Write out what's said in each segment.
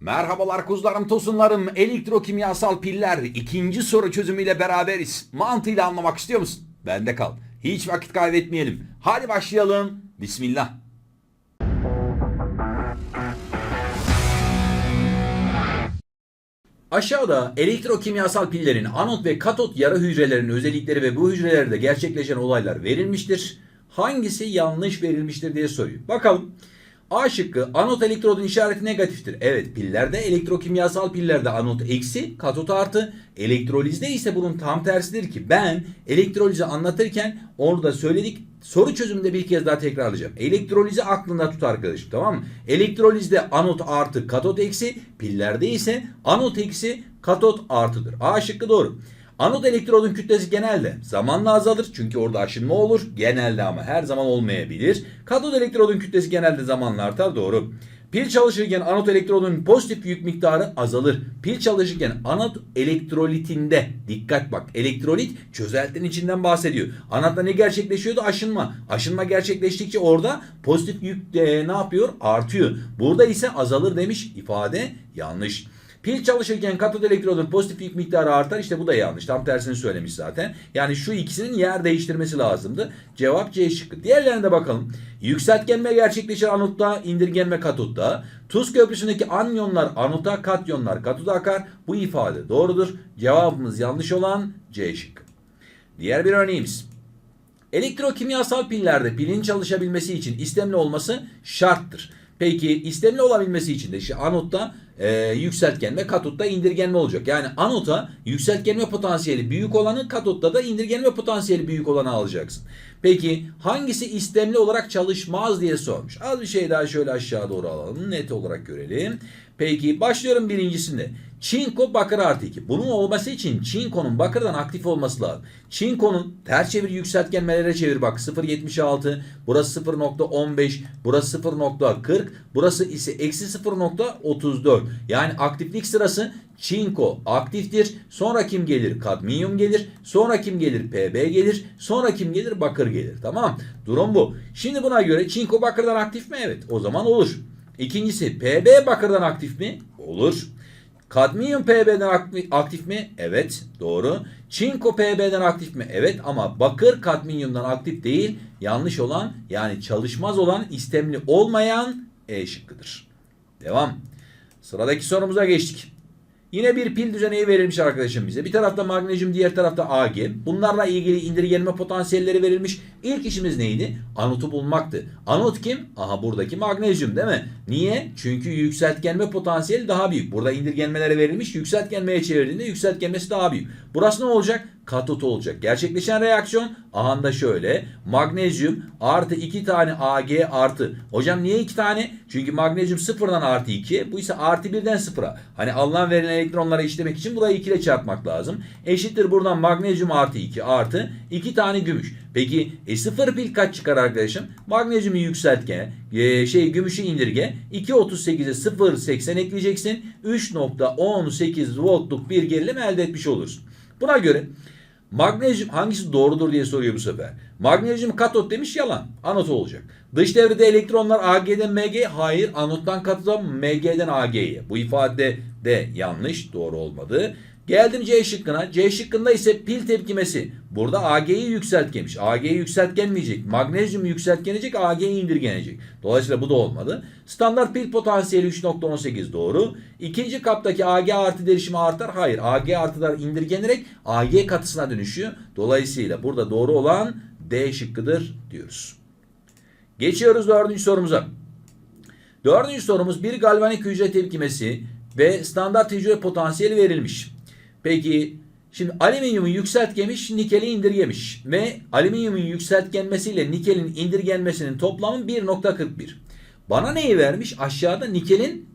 Merhabalar kuzularım tosunlarım elektrokimyasal piller ikinci soru çözümüyle beraberiz. Mantığıyla anlamak istiyor musun? Bende kal. Hiç vakit kaybetmeyelim. Hadi başlayalım. Bismillah. Aşağıda elektrokimyasal pillerin anot ve katot yarı hücrelerinin özellikleri ve bu hücrelerde gerçekleşen olaylar verilmiştir. Hangisi yanlış verilmiştir diye soruyor. Bakalım. A şıkkı anot elektrodun işareti negatiftir. Evet pillerde elektrokimyasal pillerde anot eksi katot artı elektrolizde ise bunun tam tersidir ki ben elektrolizi anlatırken onu da söyledik soru çözümünde bir kez daha tekrarlayacağım. Elektrolizi aklında tut arkadaşım tamam mı? Elektrolizde anot artı katot eksi pillerde ise anot eksi katot artıdır. A şıkkı doğru. Anot elektrodun kütlesi genelde zamanla azalır çünkü orada aşınma olur. Genelde ama her zaman olmayabilir. Katot elektrodun kütlesi genelde zamanla artar doğru. Pil çalışırken anot elektrodun pozitif yük miktarı azalır. Pil çalışırken anot elektrolitinde dikkat bak elektrolit çözeltinin içinden bahsediyor. Anotta ne gerçekleşiyordu? Aşınma. Aşınma gerçekleştikçe orada pozitif yük e, ne yapıyor? Artıyor. Burada ise azalır demiş ifade yanlış. Pil çalışırken katot elektrodun pozitif yük miktarı artar. İşte bu da yanlış. Tam tersini söylemiş zaten. Yani şu ikisinin yer değiştirmesi lazımdı. Cevap C şıkkı. Diğerlerine de bakalım. Yükseltgenme gerçekleşir anotta, indirgenme katotta. Tuz köprüsündeki anyonlar anota, katyonlar katoda akar. Bu ifade doğrudur. Cevabımız yanlış olan C şıkkı. Diğer bir örneğimiz. Elektrokimyasal pillerde pilin çalışabilmesi için istemli olması şarttır. Peki istemli olabilmesi için de işte anotta e, yükseltgenme, katotta indirgenme olacak. Yani anota yükseltgenme potansiyeli büyük olanı, katotta da indirgenme potansiyeli büyük olanı alacaksın. Peki hangisi istemli olarak çalışmaz diye sormuş. Az bir şey daha şöyle aşağı doğru alalım. Net olarak görelim. Peki başlıyorum birincisinde. Çinko bakır artı 2. Bunun olması için çinkonun bakırdan aktif olması lazım. Çinkonun ters çevir yükseltgenmelere çevir bak 0.76 burası 0.15 burası 0.40 burası ise eksi 0.34. Yani aktiflik sırası çinko aktiftir. Sonra kim gelir? Kadmiyum gelir. Sonra kim gelir? PB gelir. Sonra kim gelir? Bakır gelir. Tamam. Durum bu. Şimdi buna göre çinko bakırdan aktif mi? Evet. O zaman olur. İkincisi PB bakırdan aktif mi? Olur. Kadmiyum PB'den aktif mi? Evet. Doğru. Çinko PB'den aktif mi? Evet ama bakır kadmiyumdan aktif değil. Yanlış olan yani çalışmaz olan istemli olmayan E şıkkıdır. Devam. Sıradaki sorumuza geçtik. Yine bir pil düzeneği verilmiş arkadaşım bize. Bir tarafta magnezyum, diğer tarafta Ag. Bunlarla ilgili indirgenme potansiyelleri verilmiş. İlk işimiz neydi? Anotu bulmaktı. Anot kim? Aha buradaki magnezyum değil mi? Niye? Çünkü yükseltgenme potansiyeli daha büyük. Burada indirgenmelere verilmiş. Yükseltgenmeye çevirdiğinde yükseltgenmesi daha büyük. Burası ne olacak? Katot olacak. Gerçekleşen reaksiyon aha da şöyle. Magnezyum artı 2 tane Ag artı. Hocam niye 2 tane? Çünkü magnezyum sıfırdan artı 2. Bu ise artı 1'den sıfıra. Hani alınan verilen elektronlara işlemek için burayı 2 ile çarpmak lazım. Eşittir buradan magnezyum artı 2 artı 2 tane gümüş. Peki e, sıfır pil kaç çıkar arkadaşım? Magnezyumu yükseltgen, e, şey gümüşü indirge. 2.38'e 0.80 ekleyeceksin. 3.18 voltluk bir gerilim elde etmiş olursun. Buna göre magnezyum hangisi doğrudur diye soruyor bu sefer. Magnezyum katot demiş yalan. Anot olacak. Dış devrede elektronlar Ag'den Mg hayır anottan katota Mg'den Ag'ye. Bu ifade de yanlış doğru olmadı. Geldim C şıkkına. C şıkkında ise pil tepkimesi. Burada Ag'yi yükseltgemiş. Ag'yi yükseltgenmeyecek. Magnezyum yükseltgenecek. Ag'yi indirgenecek. Dolayısıyla bu da olmadı. Standart pil potansiyeli 3.18 doğru. İkinci kaptaki Ag artı derişimi artar. Hayır. Ag artılar indirgenerek Ag katısına dönüşüyor. Dolayısıyla burada doğru olan D şıkkıdır diyoruz. Geçiyoruz dördüncü sorumuza. Dördüncü sorumuz bir galvanik hücre tepkimesi ve standart hücre potansiyeli verilmiş. Peki şimdi alüminyumu yükseltgemiş, nikeli indirgemiş ve alüminyumun yükseltgenmesiyle nikelin indirgenmesinin toplamı 1.41. Bana neyi vermiş? Aşağıda nikelin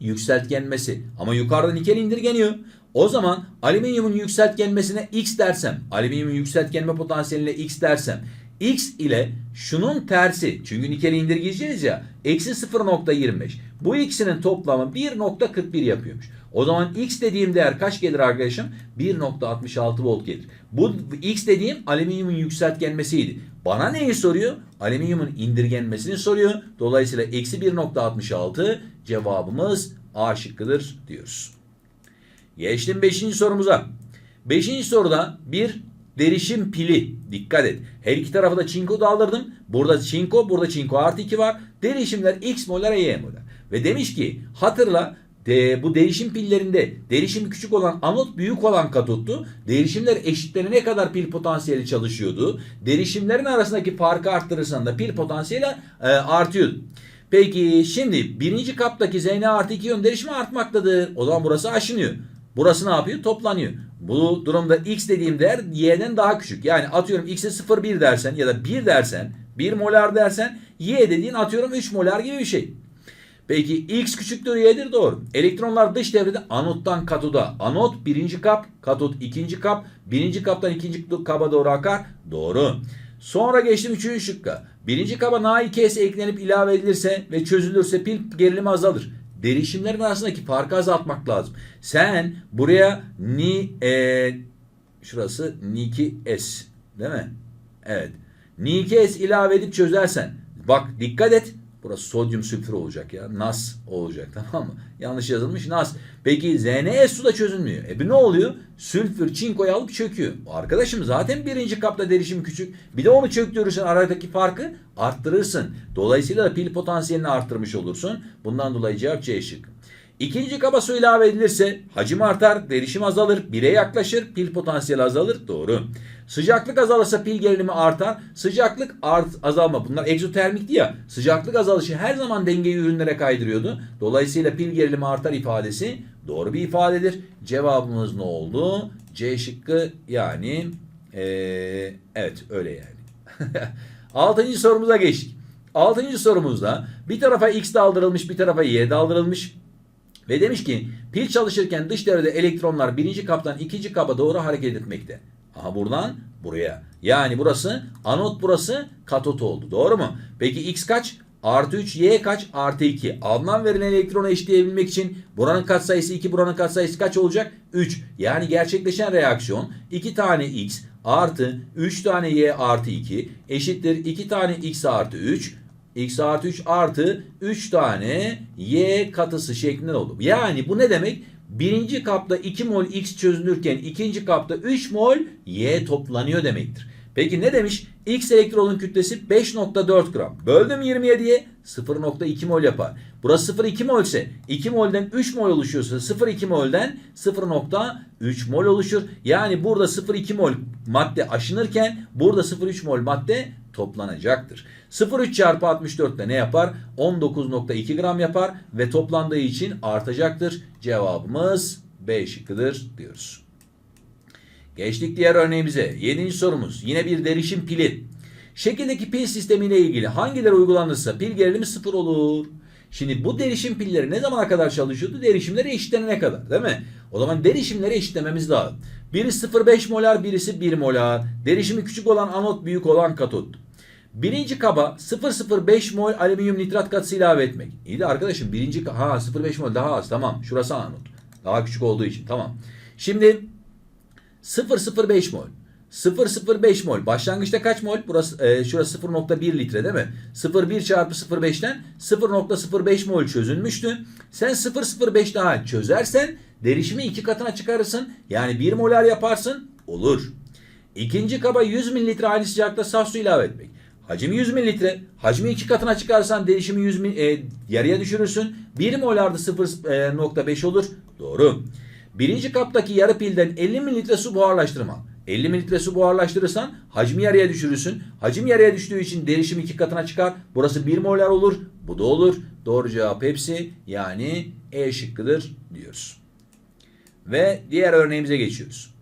yükseltgenmesi ama yukarıda nikel indirgeniyor. O zaman alüminyumun yükseltgenmesine x dersem, alüminyumun yükseltgenme potansiyeline x dersem x ile şunun tersi çünkü nikeli indirgeyeceğiz ya eksi 0.25 bu ikisinin toplamı 1.41 yapıyormuş. O zaman x dediğim değer kaç gelir arkadaşım? 1.66 volt gelir. Bu x dediğim alüminyumun yükseltgenmesiydi. Bana neyi soruyor? Alüminyumun indirgenmesini soruyor. Dolayısıyla eksi 1.66 cevabımız A şıkkıdır diyoruz. Geçtim 5. sorumuza. 5. soruda bir derişim pili. Dikkat et. Her iki tarafa da çinko daldırdım. Burada çinko, burada çinko artı 2 var. Derişimler X molar, Y molar. Ve demiş ki hatırla de, bu derişim pillerinde derişimi küçük olan anot büyük olan katottu. Derişimler eşitlerine kadar pil potansiyeli çalışıyordu. Derişimlerin arasındaki farkı arttırırsan da pil potansiyeli e, artıyordu. Peki şimdi birinci kaptaki Zn artı 2 yön derişimi artmaktadır. O zaman burası aşınıyor. Burası ne yapıyor? Toplanıyor. Bu durumda x dediğim değer y'den daha küçük. Yani atıyorum x'e 0,1 dersen ya da 1 dersen 1 molar dersen y dediğin atıyorum 3 molar gibi bir şey. Peki x küçüktür y'dir doğru. Elektronlar dış devrede anottan katoda. Anot birinci kap, katot ikinci kap. Birinci kaptan ikinci kaba doğru akar. Doğru. Sonra geçtim üçüncü şıkka. Birinci kaba Na2S eklenip ilave edilirse ve çözülürse pil gerilimi azalır. Derişimlerin arasındaki farkı azaltmak lazım. Sen buraya ni e, şurası Ni2S değil mi? Evet. Ni2S ilave edip çözersen bak dikkat et Burası sodyum sülfür olacak ya. NAS olacak tamam mı? Yanlış yazılmış NAS. Peki ZNS su da çözülmüyor. E bir ne oluyor? Sülfür çinkoyu alıp çöküyor. Arkadaşım zaten birinci kapta derişim küçük. Bir de onu çöktürürsen aradaki farkı arttırırsın. Dolayısıyla da pil potansiyelini arttırmış olursun. Bundan dolayı cevap C şık. İkinci kaba su ilave edilirse hacim artar, derişim azalır, 1'e yaklaşır, pil potansiyeli azalır. Doğru. Sıcaklık azalırsa pil gerilimi artar. Sıcaklık art, azalma. Bunlar egzotermikti ya. Sıcaklık azalışı her zaman dengeyi ürünlere kaydırıyordu. Dolayısıyla pil gerilimi artar ifadesi doğru bir ifadedir. Cevabımız ne oldu? C şıkkı yani ee, evet öyle yani. Altıncı sorumuza geçtik. Altıncı sorumuzda bir tarafa X daldırılmış bir tarafa Y daldırılmış. Ve demiş ki pil çalışırken dış devrede elektronlar birinci kaptan ikinci kaba doğru hareket etmekte. Aha buradan buraya. Yani burası anot burası katot oldu. Doğru mu? Peki x kaç? Artı 3 y kaç? Artı 2. Alınan verilen elektronu eşitleyebilmek için buranın katsayısı 2 buranın katsayısı kaç olacak? 3. Yani gerçekleşen reaksiyon 2 tane x artı 3 tane y artı 2 eşittir 2 tane x artı 3 x artı 3 artı 3 tane y katısı şeklinde oldu. Yani bu ne demek? Birinci kapta 2 mol x çözülürken ikinci kapta 3 mol y toplanıyor demektir. Peki ne demiş? X elektronun kütlesi 5.4 gram. Böldüm 27'ye 0.2 mol yapar. Burası 0.2 mol ise 2 molden 3 mol oluşuyorsa 0.2 molden 0.3 mol oluşur. Yani burada 0.2 mol madde aşınırken burada 0.3 mol madde toplanacaktır. 0,3 çarpı 64 de ne yapar? 19.2 gram yapar ve toplandığı için artacaktır. Cevabımız B şıkkıdır diyoruz. Geçtik diğer örneğimize. Yedinci sorumuz. Yine bir derişim pili. Şekildeki pil sistemiyle ilgili hangileri uygulanırsa pil gerilimi sıfır olur. Şimdi bu derişim pilleri ne zamana kadar çalışıyordu? Derişimleri eşitlenene kadar değil mi? O zaman derişimleri eşitlememiz lazım. Biri 0,5 molar birisi 1 molar. Derişimi küçük olan anot büyük olan katot. Birinci kaba 0,05 mol alüminyum nitrat katısı ilave etmek. İyi de arkadaşım birinci ha 0,5 mol daha az tamam. Şurası anot. Daha küçük olduğu için tamam. Şimdi 0,05 mol. 0,05 mol. Başlangıçta kaç mol? Burası e, şurası 0,1 litre değil mi? 0,1 çarpı 0,5'ten 0,05 mol çözülmüştü. Sen 0,05 daha çözersen derişimi iki katına çıkarırsın. Yani 1 molar yaparsın. Olur. İkinci kaba 100 mililitre aynı sıcaklıkta saf su ilave etmek. Hacmi 100 mililitre. Hacmi iki katına çıkarsan derişimi 100 mil, e, yarıya düşürürsün. 1 molarda 0,5 olur. Doğru. Birinci kaptaki yarı pilden 50 mililitre su buharlaştırma. 50 mililitre su buharlaştırırsan hacmi yarıya düşürürsün. Hacim yarıya düştüğü için derişim iki katına çıkar. Burası 1 molar olur. Bu da olur. Doğru cevap hepsi yani E şıkkıdır diyoruz. Ve diğer örneğimize geçiyoruz.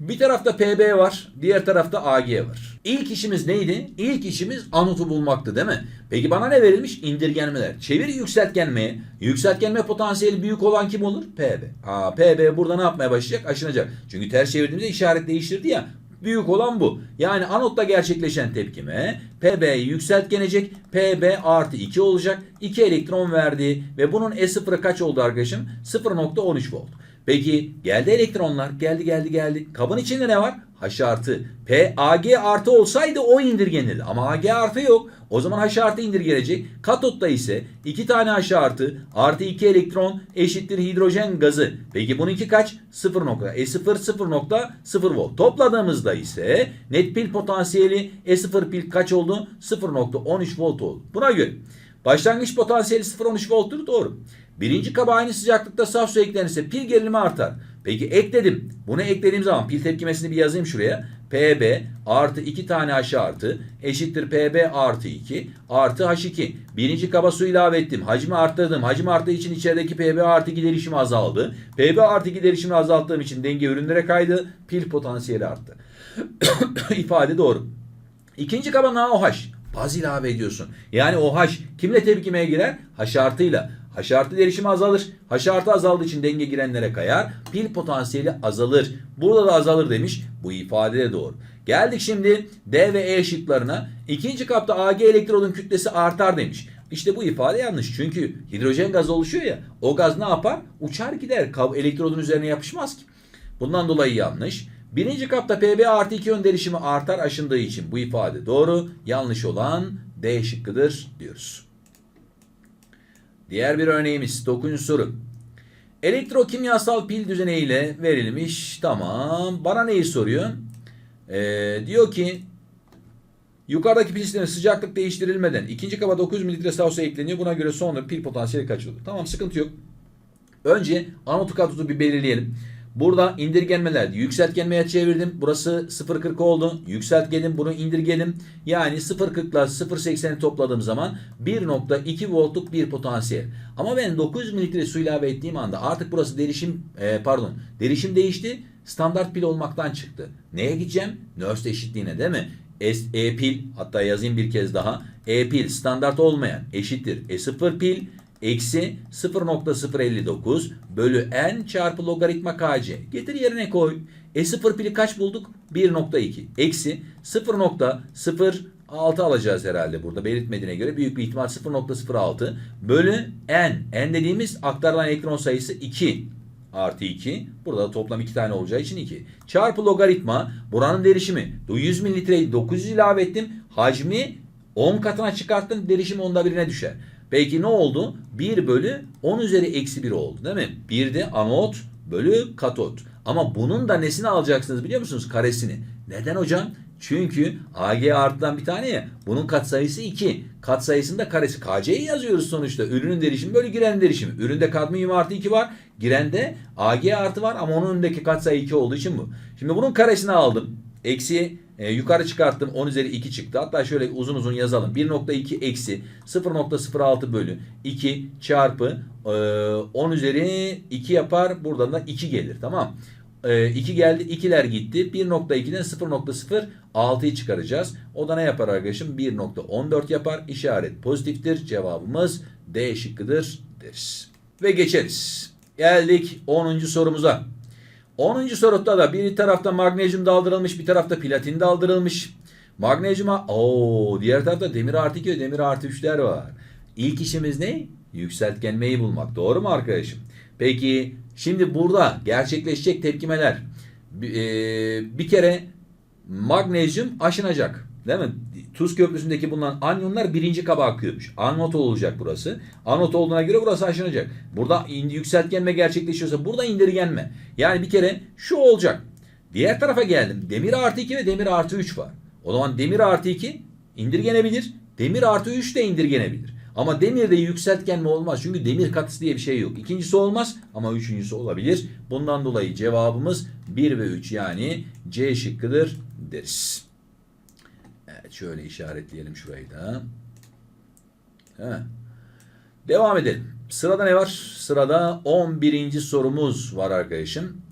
Bir tarafta PB var, diğer tarafta AG var. İlk işimiz neydi? İlk işimiz anotu bulmaktı değil mi? Peki bana ne verilmiş? İndirgenmeler. Çevir yükseltgenmeye. Yükseltgenme potansiyeli büyük olan kim olur? PB. Aa, PB burada ne yapmaya başlayacak? Aşınacak. Çünkü ters çevirdiğimizde işaret değiştirdi ya. Büyük olan bu. Yani anotta gerçekleşen tepkime PB yükseltgenecek. PB artı 2 olacak. 2 elektron verdi. Ve bunun E0'ı kaç oldu arkadaşım? 0.13 volt. Peki geldi elektronlar. Geldi geldi geldi. Kabın içinde ne var? H artı. P Ag artı olsaydı o indirgenirdi. Ama Ag artı yok. O zaman H artı indirgenecek. Katotta ise 2 tane H artı artı 2 elektron eşittir hidrojen gazı. Peki bununki kaç? 0 nokta. E0 0.0 volt. Topladığımızda ise net pil potansiyeli E0 pil kaç oldu? 0.13 volt oldu. Buna göre başlangıç potansiyeli 0.13 volttur. Doğru. Birinci kaba aynı sıcaklıkta saf su eklenirse pil gerilimi artar. Peki ekledim. Bunu eklediğim zaman pil tepkimesini bir yazayım şuraya. PB artı 2 tane H artı eşittir PB artı 2 artı H2. Birinci kaba su ilave ettim. Hacmi arttırdım. Hacim arttığı için içerideki PB artı 2 derişimi azaldı. PB artı 2 derişimi azalttığım için denge ürünlere kaydı. Pil potansiyeli arttı. İfade doğru. İkinci kaba NaOH. Baz ilave ediyorsun. Yani OH kimle tepkimeye girer? H artıyla. H artı derişimi azalır. H artı azaldığı için denge girenlere kayar. Pil potansiyeli azalır. Burada da azalır demiş. Bu ifade de doğru. Geldik şimdi D ve E şıklarına. İkinci kapta Ag elektrodun kütlesi artar demiş. İşte bu ifade yanlış. Çünkü hidrojen gazı oluşuyor ya. O gaz ne yapar? Uçar gider. Elektrodun üzerine yapışmaz ki. Bundan dolayı yanlış. Birinci kapta PB artı 2 yön derişimi artar aşındığı için bu ifade doğru. Yanlış olan D şıkkıdır diyoruz. Diğer bir örneğimiz 9. soru. Elektrokimyasal pil düzeneğiyle verilmiş. Tamam. Bana neyi soruyor? Ee, diyor ki yukarıdaki pil sistemi sıcaklık değiştirilmeden ikinci kaba 900 mililitre su ekleniyor. Buna göre sonra pil potansiyeli kaç olur? Tamam sıkıntı yok. Önce anotu katotu bir belirleyelim. Burada indirgenmeler yükseltgenmeye çevirdim. Burası 0.40 oldu. Yükseltgelim bunu indirgelim. Yani 0.40 ile 0.80'i topladığım zaman 1.2 voltluk bir potansiyel. Ama ben 900 mililitre su ilave ettiğim anda artık burası derişim e, pardon derişim değişti. Standart pil olmaktan çıktı. Neye gideceğim? Nernst eşitliğine değil mi? E pil hatta yazayım bir kez daha. E pil standart olmayan eşittir. E0 pil eksi 0.059 bölü n çarpı logaritma kc. Getir yerine koy. E0 pili kaç bulduk? 1.2. Eksi 0.06 alacağız herhalde burada belirtmediğine göre büyük bir ihtimal 0.06 bölü n. n dediğimiz aktarılan elektron sayısı 2 artı 2. Burada da toplam 2 tane olacağı için 2. Çarpı logaritma buranın derişimi 100 mililitreyi 900 ilave ettim. Hacmi 10 katına çıkarttım. Derişim onda birine düşer. Peki ne oldu? 1 bölü 10 üzeri eksi 1 oldu değil mi? Bir de anot bölü katot. Ama bunun da nesini alacaksınız biliyor musunuz? Karesini. Neden hocam? Çünkü AG artıdan bir tane ya. Bunun katsayısı 2. Katsayısında karesi. KC'yi yazıyoruz sonuçta. Ürünün derişimi bölü giren derişimi. Üründe kadmiyum artı 2 var. Girende AG artı var ama onun önündeki katsayı 2 olduğu için bu. Şimdi bunun karesini aldım. Eksi e, yukarı çıkarttım 10 üzeri 2 çıktı. Hatta şöyle uzun uzun yazalım. 1.2 eksi 0.06 bölü 2 çarpı e, 10 üzeri 2 yapar. Buradan da 2 gelir. Tamam. E, 2 geldi. 2'ler gitti. 1.2'den 0.06'yı çıkaracağız. O da ne yapar arkadaşım? 1.14 yapar. İşaret pozitiftir. Cevabımız D şıkkıdır deriz. Ve geçeriz. Geldik 10. sorumuza. 10. soruda da bir tarafta magnezyum daldırılmış, bir tarafta platin daldırılmış. Magnezyuma, o diğer tarafta demir artı 2 ve demir artı 3'ler var. İlk işimiz ne? Yükseltgenmeyi bulmak. Doğru mu arkadaşım? Peki şimdi burada gerçekleşecek tepkimeler. Bir, e, bir kere magnezyum aşınacak. Değil mi? Tuz köprüsündeki bulunan anyonlar birinci kaba akıyormuş. Anot olacak burası. Anot olduğuna göre burası aşınacak. Burada yükseltgenme gerçekleşiyorsa burada indirgenme. Yani bir kere şu olacak. Diğer tarafa geldim. Demir artı 2 ve demir artı 3 var. O zaman demir artı 2 indirgenebilir. Demir artı 3 de indirgenebilir. Ama demirde yükseltgenme olmaz. Çünkü demir katısı diye bir şey yok. İkincisi olmaz ama üçüncüsü olabilir. Bundan dolayı cevabımız 1 ve 3 yani C şıkkıdır deriz. Şöyle işaretleyelim şurayı da. He. Devam edelim. Sırada ne var? Sırada 11. sorumuz var arkadaşım.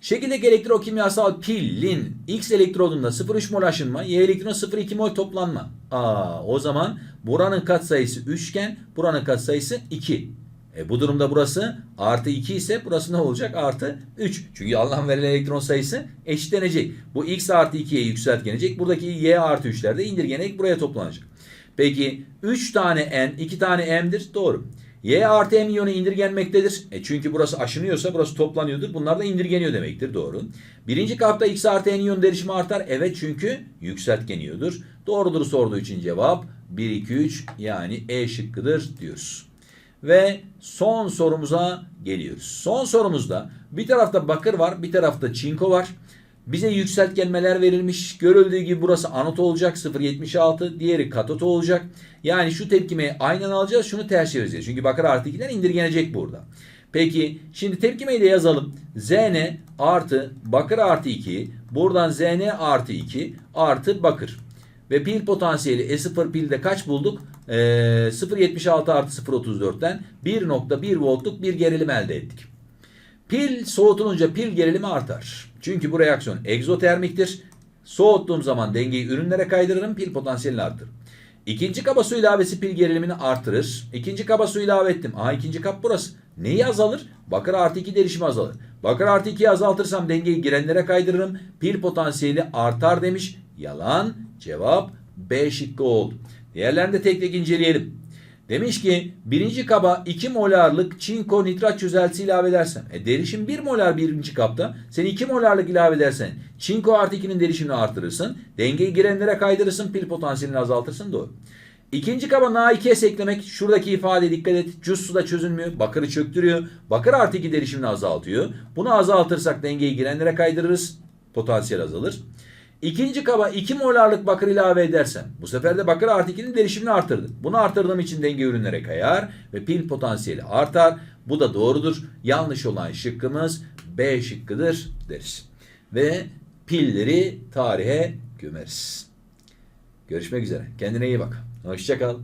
Şekildeki elektrokimyasal pilin X elektrodunda 0,3 mol aşınma, Y elektronunda 0,2 mol toplanma. Aa, o zaman buranın katsayısı 3 iken buranın katsayısı 2. E, bu durumda burası artı 2 ise burası ne olacak? Artı 3. Çünkü Allah'ın verilen elektron sayısı eşitlenecek. Bu X artı 2'ye yükseltgenecek. Buradaki Y artı 3'ler de indirgenerek buraya toplanacak. Peki 3 tane N, 2 tane M'dir. Doğru. Y artı M iyonu indirgenmektedir. E çünkü burası aşınıyorsa burası toplanıyordur. Bunlar da indirgeniyor demektir. Doğru. Birinci kapta X artı N iyon derişimi artar. Evet çünkü yükseltgen iyondur. Doğrudur sorduğu için cevap 1, 2, 3 yani E şıkkıdır diyoruz. Ve son sorumuza geliyoruz. Son sorumuzda bir tarafta bakır var, bir tarafta çinko var. Bize yükseltgenmeler verilmiş. Görüldüğü gibi burası anot olacak 0.76. Diğeri katot olacak. Yani şu tepkimeyi aynen alacağız. Şunu ters çevireceğiz. Çünkü bakır artı 2'den indirgenecek burada. Peki şimdi tepkimeyi de yazalım. Zn artı bakır artı 2. Buradan Zn artı 2 artı bakır. Ve pil potansiyeli E0 pilde kaç bulduk? Ee, 0.76 artı 0.34'ten 1.1 voltluk bir gerilim elde ettik. Pil soğutulunca pil gerilimi artar. Çünkü bu reaksiyon egzotermiktir. Soğuttuğum zaman dengeyi ürünlere kaydırırım, pil potansiyelini artırır. İkinci kaba su ilavesi pil gerilimini artırır. İkinci kaba su ilave ettim. Aha ikinci kap burası. Neyi azalır? Bakır artı 2 derişimi azalır. Bakır artı 2'yi azaltırsam dengeyi girenlere kaydırırım. Pil potansiyeli artar demiş. Yalan. Cevap B şıkkı oldu. Diğerlerini de tek tek inceleyelim. Demiş ki birinci kaba 2 molarlık çinko nitrat çözeltisi ilave edersen. E derişim 1 molar birinci kapta. Sen 2 molarlık ilave edersen çinko artı 2'nin derişimini artırırsın. Dengeyi girenlere kaydırırsın. Pil potansiyelini azaltırsın. Doğru. İkinci kaba Na2S eklemek. Şuradaki ifadeye dikkat et. Cüz suda çözünmüyor. Bakırı çöktürüyor. Bakır artı 2 derişimini azaltıyor. Bunu azaltırsak dengeyi girenlere kaydırırız. Potansiyel azalır. İkinci kaba 2 molarlık bakır ilave edersem bu sefer de bakır artı 2'nin derişimini artırdım. Bunu artırdığım için denge ürünlere kayar ve pil potansiyeli artar. Bu da doğrudur. Yanlış olan şıkkımız B şıkkıdır deriz. Ve pilleri tarihe gömeriz. Görüşmek üzere. Kendine iyi bak. Hoşçakal.